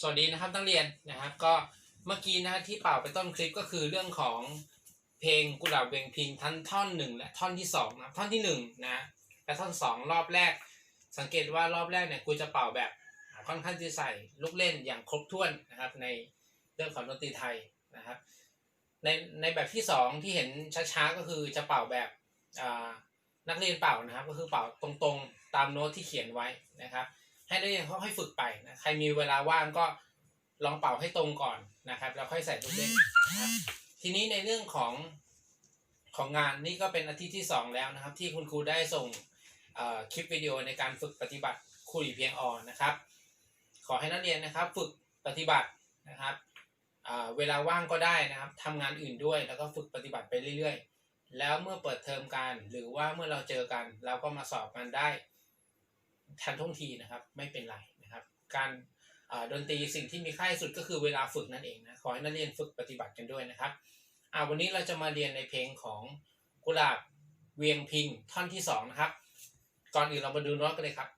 สวัสดีนะครับนักเรียนนะครับ ก็เมื่อกี้นะที่เป่าไปต้นคลิปก็คือเรื่องของเพลงกุหลาบเวงพิงทั้งท่อนหนึ่งและท่อนที่สองนะท่อนที่หนึ่งนะและท่อนสองรอบแรก สังเกตว่ารอบแรกเนี่ยครูจะเป่าแบบค่อนข้างจะใส่ลูกเล่นอย่างครบถ้วนนะครับ ในเรื่องของดนตรีไทยนะครับ ในในแบบที่สองที่เห็นช้าๆก็คือจะเป่าแบบอ่านักเรียนเป่านะครับ ก็คือเป่าตรงๆตามโน้ตที่เขียนไว้นะครับ ให้นักเรียนเขาให้ฝึกไปนะใครมีเวลาว่างก็ลองเป่าให้ตรงก่อนนะครับ แล้วค่อยใส่ลูกเล่นนะครับทีนี้ในเรื่องของของงานนี่ก็เป็นอาทิตย์ที่สองแล้วนะครับ ที่คุณครูได้ส่งคลิปวิดีโอในการฝึกปฏิบัติคุยเพียงออนนะครับ ขอให้นักเรียนนะครับ ฝึกปฏิบัตินะครับเวลาว่างก็ได้นะครับทำงานอื่นด้วย แล้วก็ฝึกปฏิบัติไปเรื่อย ๆ แล้วเมื่อเปิดเทอมกันหรือว่าเมื่อเราเจอกัน เราก็มาสอบกันได้ ทันท่วงทีนะครับ ไม่เป็นไรนะครับ การดนตรีสิ่งที่มีค่าที่สุดก็คือเวลาฝึกนั่นเองนะขอให้นักเรียนฝึกปฏิบัติกันด้วยนะครับอ่าวันนี้เราจะมาเรียนในเพลงของกุหลาบเวียงพิงท่อนที่สองนะครับก่อนอื่นเรามาดูโน้ตกันเลยครับ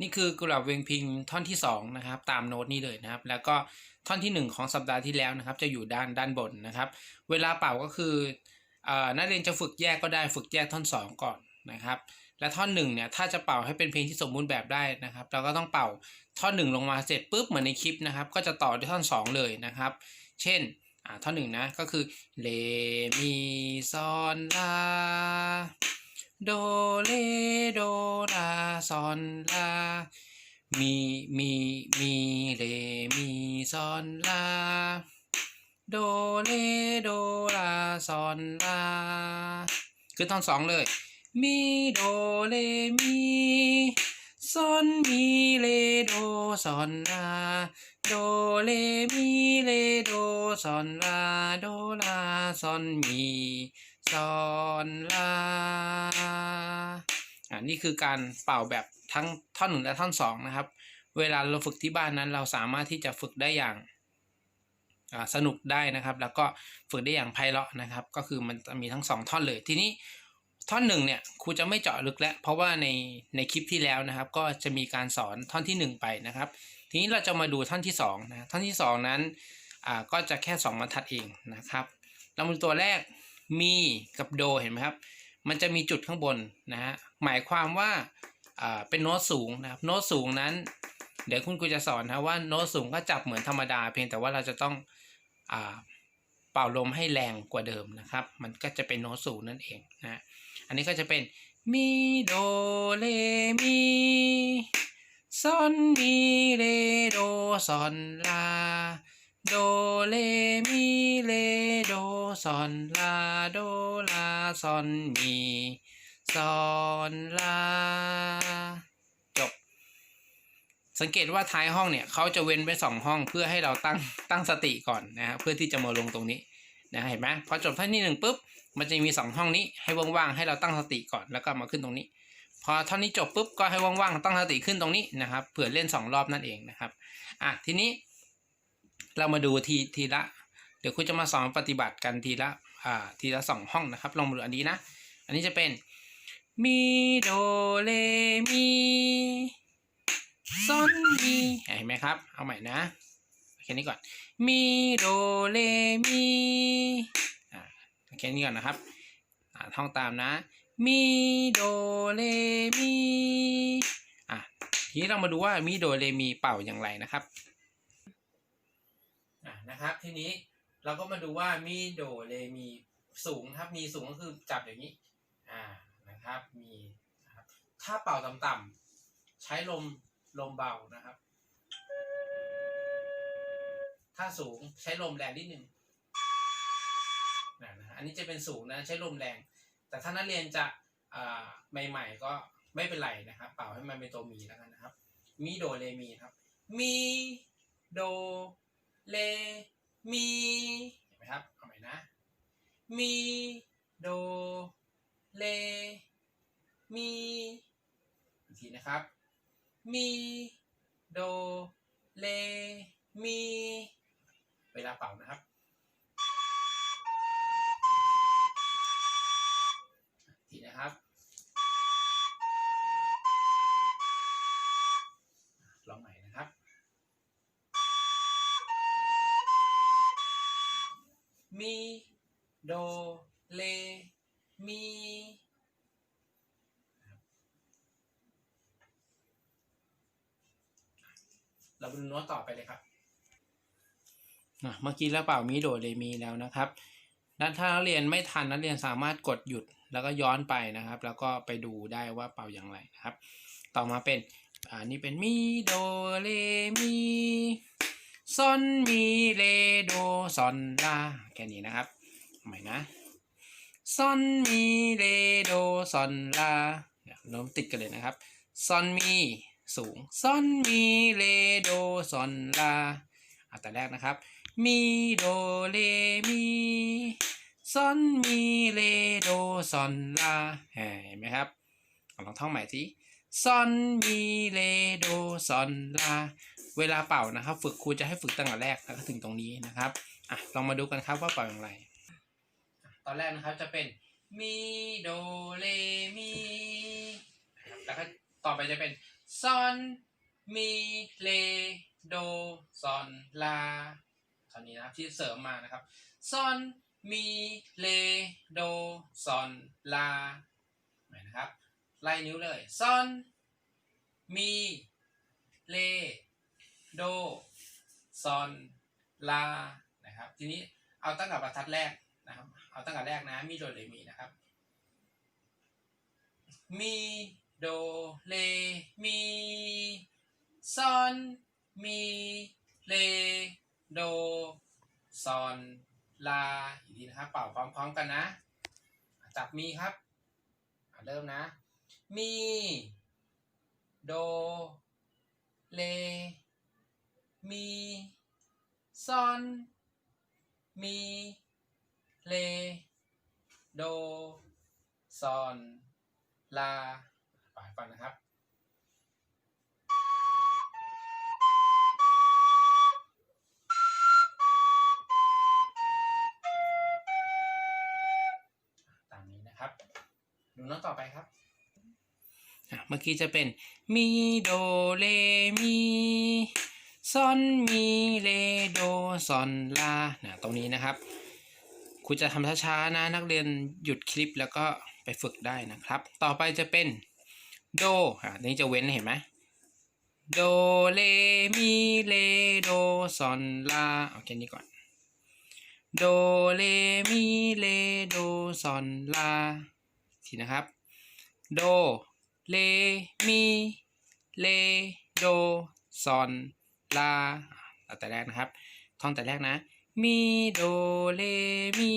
นี่คือกุหลาบเวียงพิงท่อนที่สองนะครับตามโน้ตนี้เลยนะครับ แล้วก็ท่อนที่หนึ่งของสัปดาห์ที่แล้วนะครับ จะอยู่ด้านด้านบนนะครับ เวลาเป่าก็คืออนักเรียนจะฝึกแยกก็ได้ฝึกแยกท่อนสองก่อนนะครับ และท่อนหนึ่งเนี่ยถ้าจะเป่าให้เป็นเพลงที่สมบูรณ์แบบได้นะครับ เราก็ต้องเป่าท่อนหนึ่งลงมาเสร็จปุ๊บเหมือนในคลิปนะครับ ก็จะต่อด้วยท่อนสองเลยนะครับ เช่นอ่าท่อนหนึ่งนะก็คือเลมีซอนลาโดเลโดลาซอนลามีมีมีเลมีซอนลาโดเลโดลาซอนลาคือท่อนสองเลย มีโดเลมีซอนมีเลโดซอนลาโดเลมีเลโดซอนลาโดลาซอนมีซอนลาอ่านี่คือการเป่าแบบทั้งท่อนหนึ่งและท่อนสองนะครับ เวลาเราฝึกที่บ้านนั้นเราสามารถที่จะฝึกได้อย่างสนุกได้นะครับ แล้วก็ฝึกได้อย่างไพเราะนะครับ ก็คือมันจะมีทั้งสองท่อนเลยทีนี้ ท่อนหนึ่งเนี่ยครูจะไม่เจาะลึกแล้วเพราะว่าในในคลิปที่แล้วนะครับ ก็จะมีการสอนท่อนที่หนึ่งไปนะครับ ทีนี้เราจะมาดูท่อนที่สองนะท่อนที่สองนั้นอ่าก็จะแค่สองบรรทัดเองนะครับเรามาดูตัวแรกมีกับโดเห็นไหมครับ มันจะมีจุดข้างบนนะฮะหมายความว่าอ่าเป็นโน้ตสูงนะครับโน้ตสูงนั้น เดี๋ยวคุณครูจะสอนนะว่าโน้ตสูงก็จับเหมือนธรรมดา เพียงแต่ว่าเราจะต้องอ่าเป่าลมให้แรงกว่าเดิมนะครับ มันก็จะเป็นโน้ตสูงนั่นเองนะ อันนี้ก็จะเป็นมีโดเลมีซอนมีเลโดซอนลาโดเลมีเลโดซอนลาโดลาซอนมีซอนลาจบ สังเกตว่าท้ายห้องเนี่ยเขาจะเว้นไว้สองห้องเพื่อให้เราตั้งตั้งสติก่อนนะฮะเพื่อที่จะมาลงตรงนี้นะเห็นไหมพอจบท่อนที่หนึ่งปุ๊บ มันจะมีสองห้องนี้ให้ว่างๆให้เราตั้งสติก่อนแล้วก็มาขึ้นตรงนี้ พอท่อนนี้จบปุ๊บก็ให้ว่างๆตั้งสติขึ้นตรงนี้นะครับเผื่อเล่นสองรอบนั่นเองนะครับอะทีนี้ เรามาดูทีทีละ เดี๋ยวคุณจะมาสอนปฏิบัติกันทีละอ่าทีละสองห้องนะครับลองมาดูอันนี้นะ อันนี้จะเป็นมีโดเลมีซอนมีเห็นไหมครับ เอาใหม่นะแค่นี้ก่อนมีโดเลมี แค่นี้ก่อนนะครับอ่าท่องตามนะ มีโดเลมีอะทีนี้เรามาดูว่ามีโดเลมีเป่าอย่างไรนะครับอะนะครับทีนี้เราก็มาดูว่ามีโดเลมีสูงครับมีสูงก็คือจับอย่างนี้อ่านะครับมีนะครับถ้าเป่าต่ำๆใช้ลมลมเบานะครับ ถ้าสูงใช้ลมแรงนิดนึงันนี้จะเป็นสูงนะใช้ลมแรง แต่ถ้านักเรียนจะใหม่ๆก็ไม่เป็นไรนะครับ เป่าให้มันเป็นตัวมีแล้วกันนะครับ มีโดเลมีครับ มีโดเลมีเห็นไหมครับเอาใหม่นะ มีโดเลมีอีกทีนะครับ มีโดเลมี เวลาเป่านะครับ โด เล มี เราไปดูโน้ตต่อไปเลยครับอะเมื่อกี้แล้วเปล่ามีโดเรมีแล้วนะครับนั้นถ้านักเรียนไม่ทันนักเรียนสามารถกดหยุดแล้วก็ย้อนไปนะครับ แล้วก็ไปดูได้ว่าเป่าอย่างไรนะครับ ต่อมาเป็นอ่านี่เป็นมีโดเรมีซอนมีเลโดซอนลาแค่นี้นะครับ หม่นะซอนมีเลโดซอนลาโน้มติดกันเลยนะครับซอนมีสูงซอนมีเลโดซอนลาอะแต่แรกนะครับ มีโดเลมีซอนมีเลโดซอนลาเห็นไหมครับลองท่องใหม่ทีซอนมีเลโดซอนลา เวลาเป่านะครับ ฝึกครูจะให้ฝึกตั้งแต่แรกแล้วก็ถึงตรงนี้นะครับอะลองมาดูกันครับว่าเป่าอย่างไร ตอนแรกนะครับจะเป็นมีโดเลมีแล้วก็ต่อไปจะเป็นซอนมีเลโดซอนลาตอนนี้นะครับที่เสริมมานะครับซอนมีเลโดซอนลาเห็นนะครับไล่นิ้วเลยซอนมีเลโดซอนลานะครับทีนี้เอาตั้งแต่บรรทัดแรกนะครับ เอาตั้งแต่แรกนะ มีโดเรมีนะครับ มีโดเลมีซอนมีเลโดซอนลาอีกทีนะครับ เป่าพร้อมๆกันนะ จับมีครับเริ่มนะ มีโดเลมีซอนมี เลโดซอนลาปฟันนะครับตามนี้นะครับดูน้ตต่อไปครับ เมื่อกี้จะเป็น มีโดเลมีซอนมีเลโดซอนลานะตรงนี้นะครับ คุณจะทำช้าๆนะนักเรียนหยุดคลิปแล้วก็ไปฝึกได้นะครับ ต่อไปจะเป็นโดอ่านี้จะเว้นเห็นไหมโดเลมีเลโดซอนลาเอาแค่นี้ก่อนโดเลมีเลโดซอนลาทีนะครับโดเลมีเลโดซอนลาเอาแต่แรกนะครับ ท่อนแต่แรกนะ มีโดเลมี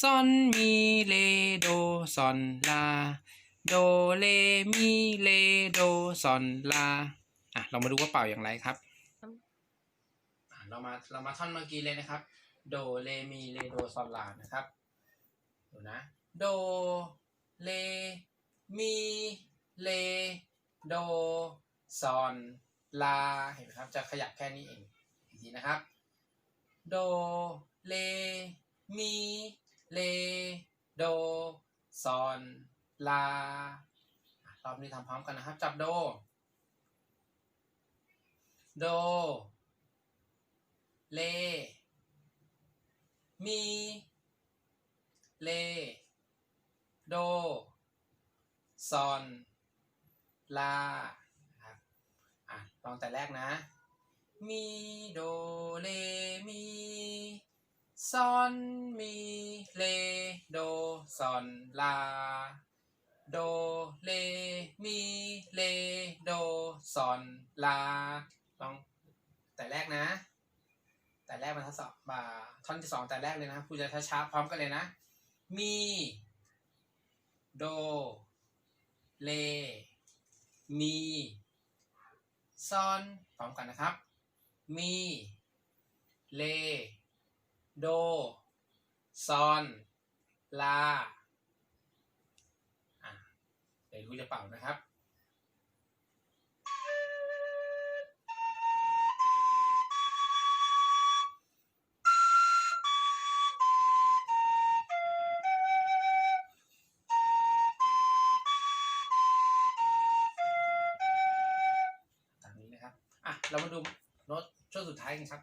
ซอนมีเลโดซอนลาโดเลมีเลโดซอนลาอะเรามาดูว่าเป่าอย่างไรครับอะเรามาเรามาท่อนเมื่อกี้เลยนะครับ โดเลมีเลโดซอนลานะครับดูนะโดเลมีเลโดซอนลาเห็นไหมครับจะขยับแค่นี้เองอีกทีนะครับ โด เล มี เล โด ซอน ลา รอบนี้ทำพร้อมกันนะครับ จับโด โด เล มี เล โด ซอน ลาครับอะลองแต่แรกนะ มีโดเลมีซอนมีเลโดซอนลาโดเลมีเลโดซอนลาลองแต่แรกนะ แต่แรกมันทดสอบมาท่อนที่สองแต่แรกเลยนะครูจะช้าๆพร้อมกันเลยนะ มีโดเลมีซอนพร้อมกันนะครับ มี เล โด ซอน ลาเดี๋ยวรูจะเป่านะครับตามนี้นะครับอะเรามาดูโน้ต ช่วงสุดท้ายกันครับ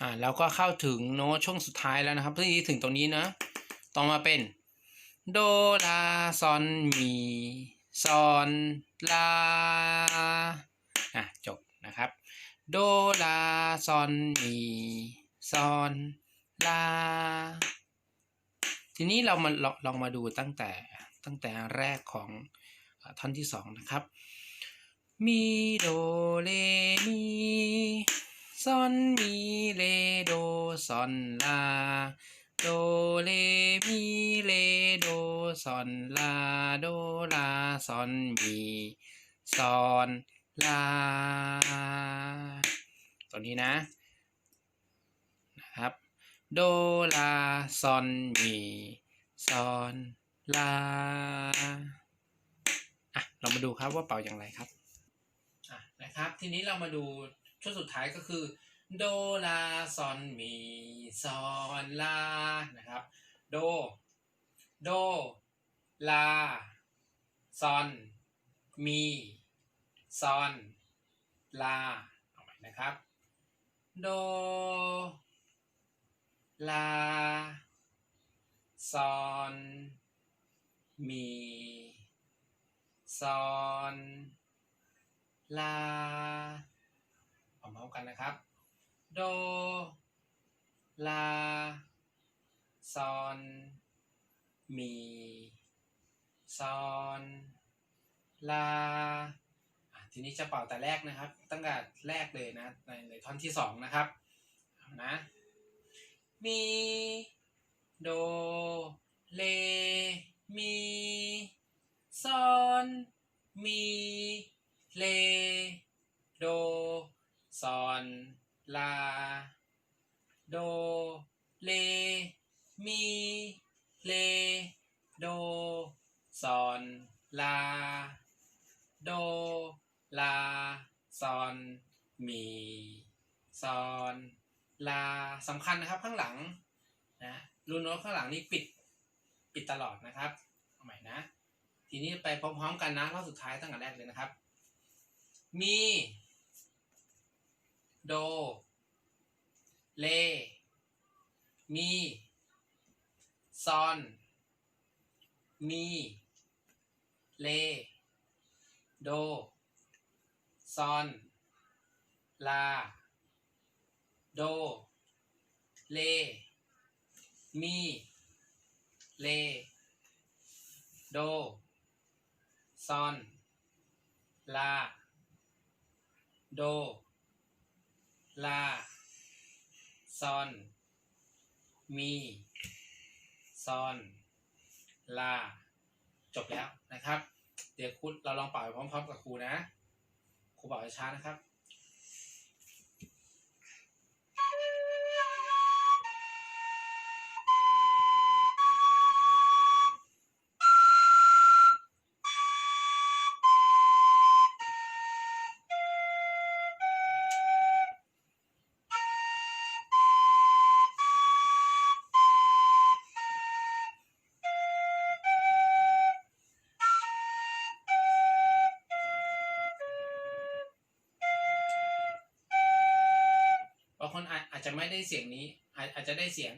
อ่าแล้วก็เข้าถึงโน้ตช่วงสุดท้ายแล้วนะครับที่ถึงตรงนี้นะ ต่อมาเป็น โดลาซอนมีซอนลาอะจบนะครับ โดลาซอนมีซอนลา ทีนี้เรามาลองลองมาดูตั้งแต่ตั้งแต่แรกของอท่อนที่สองนะครับ มีโดเลมีซอนมีเลโดซอนลาโดเลมีเลโดซอนลาโดลาซอนมีซอนลาตัวนี้นะนะครับโดลาซอนมีซอนลาอะเรามาดูครับว่าเป่าอย่างไรครับ นะครับ ทีนี้เรามาดูช่วงสุดท้ายก็คือโดลาซอนมีซอนลานะครับโดโดลาซอนมีซอนลาเอาใหม่นะครับโดลาซอนมีซอน ลาเอาเมาส์กันนะครับ โด ลา ซอน มี ซอน ลา ทีนี้จะเป่าแต่แรกนะครับ ตั้งแต่แรกเลยนะ ในในท่อนที่สองนะครับ นะ มี โด เล มี ซอน มี เลโดซอนลา โด เล มี เล โดซอนลา โด ลาซอนมีซอนลาสำคัญนะครับข้างหลังนะรูโน้ตข้างหลังนี่ปิดปิดตลอดนะครับเอาใหม่นะ ทีนี้ไปพร้อมๆกันนะรอบสุดท้ายตั้งแต่แรกเลยนะครับ มี โด เล มี ซอน มี เล โด ซอน ลา โด เล มี เล โด ซอน ลา โด ลา ซอน มี ซอน ลา จบแล้วนะครับ เดี๋ยวคุณเราลองเป่าไปพร้อมๆกับครูนะ ครูเป่าช้านะครับ จจะไม่ได้เสียงนี้ อาจจะได้เสียง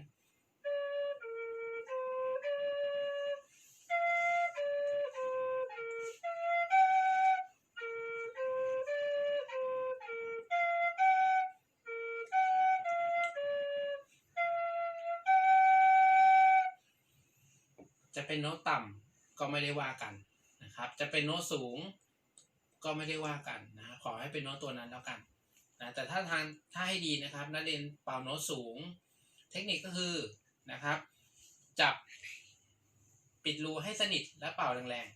จะเป็นโน้ตต่ำก็ไม่ได้ว่ากันนะครับ จะเป็นโน้ตสูงก็ไม่ได้ว่ากันนะขอให้เป็นโน้ตตัวนั้นแล้วกัน นะแต่ถ้าทางถ้าให้ดีนะครับนักเรียนเป่าโน้ตสูง เทคนิคก็คือนะครับ จับปิดรูให้สนิทและเป่าแรง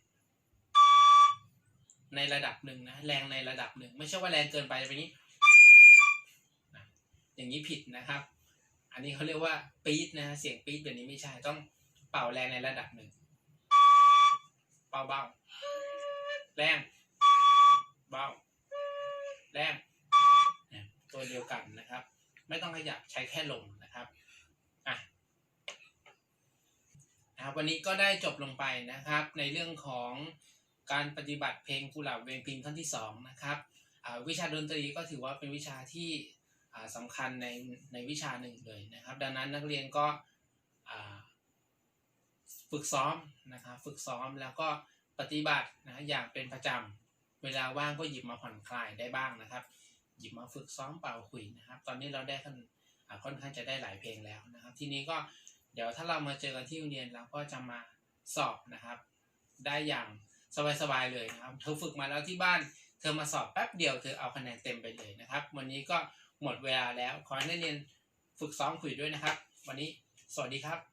ๆ ในระดับหนึ่งนะแรงในระดับหนึ่งไม่ใช่ว่าแรงเกินไปจะเป็นนี้นะอย่างนี้ผิดนะครับ อันนี้เขาเรียกว่าปี๊ดนะเสียงปี๊ดแบบนี้ไม่ใช่ต้องเป่าแรงในระดับหนึ่งเบาเบาๆแรงเบาแรง เนี่ยตัวเดียวกันนะครับ องขยับใช้แค่ลมนะครับอะนะครับวันนี้ก็ได้จบลงไปนะครับ ในเรื่องของการปฏิบัติเพลงกุหลาบเวงพิงท่อนที่สองนะครับอ่าวิชาดนตรีก็ถือว่าเป็นวิชาที่อ่าสำคัญในในวิชาหนึ่งเลยนะครับ ดังนั้นนักเรียนก็ฝึกซ้อมนะครับฝึกซ้อมแล้วก็ปฏิบัตินะอย่างเป็นประจำเวลาว่างก็หยิบมาผ่อนคลายได้บ้างนะครับ หยิบมาฝึกซ้อมเป่าขลุ่ยนะครับ ตอนนี้เราได้ค่อนค่อนข้างจะได้หลายเพลงแล้วนะครับ ทีนี้ก็เดี๋ยวถ้าเรามาเจอกันที่โรงเรียนเราก็จะมาสอบนะครับ ได้อย่างสบายๆเลยนะครับ เธอฝึกมาแล้วที่บ้าน เธอมาสอบแป๊บเดียวเธอเอาคะแนนเต็มไปเลยนะครับ วันนี้ก็หมดเวลาแล้วขอให้นักเรียนฝึกซ้อมคุยด้วยนะครับ วันนี้สวัสดีครับ